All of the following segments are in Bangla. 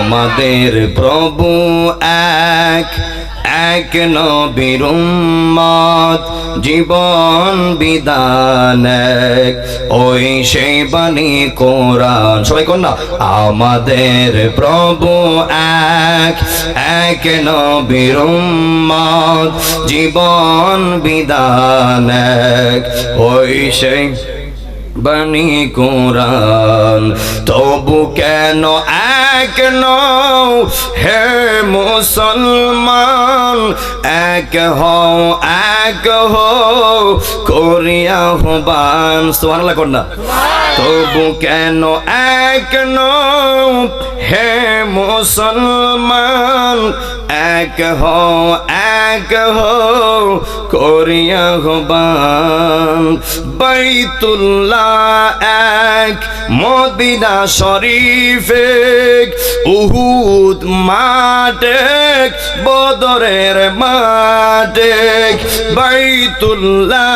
আমাদের প্রভু এক এক নবীর উম্মত, জীবন বিধান এক। ওই সেই বাণী কোরআন, সবাই না? আমাদের প্রভু এক এক নবীর উম্মত, জীবন বিধান এক। ওই সেই বাণী কোরআন। তবু কেন এক নও হে মুসলমান? এক হও এক হও করিয়া হবান সুবহানাল্লাহ কর না। তবু কেন এক নও হে মুসলমান? এক হও এক হও করিয়া হবান বাইতুল্লাহ এক, মদিনা শরীফে উহুদ মাঠে বদরের মাঠে বাইতুল্লাহ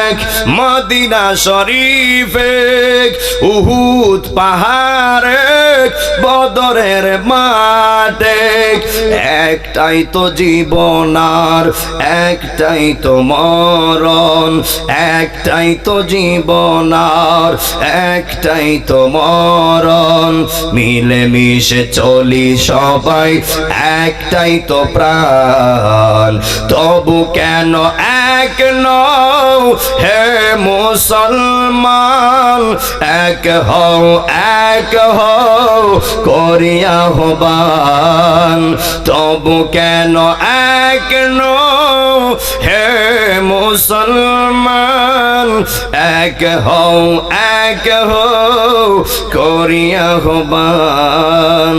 এক, মদিনা শরীফে উহুদ পাহাড়ে বদরের মাঠে একটাই তো জীবনার একটাই তো মরণ একটাই তো জীবন আর একটাই তো মরণ। মিলে মিশে চলি সবাই, একটাই তো প্রাণ। তবু কেন এক নও? হে মুসলমান, এক হও এক হও করিয়া হবান। তবু কেন এক নও হে মুসলমান, এক হও এক হও করিয়া হবান।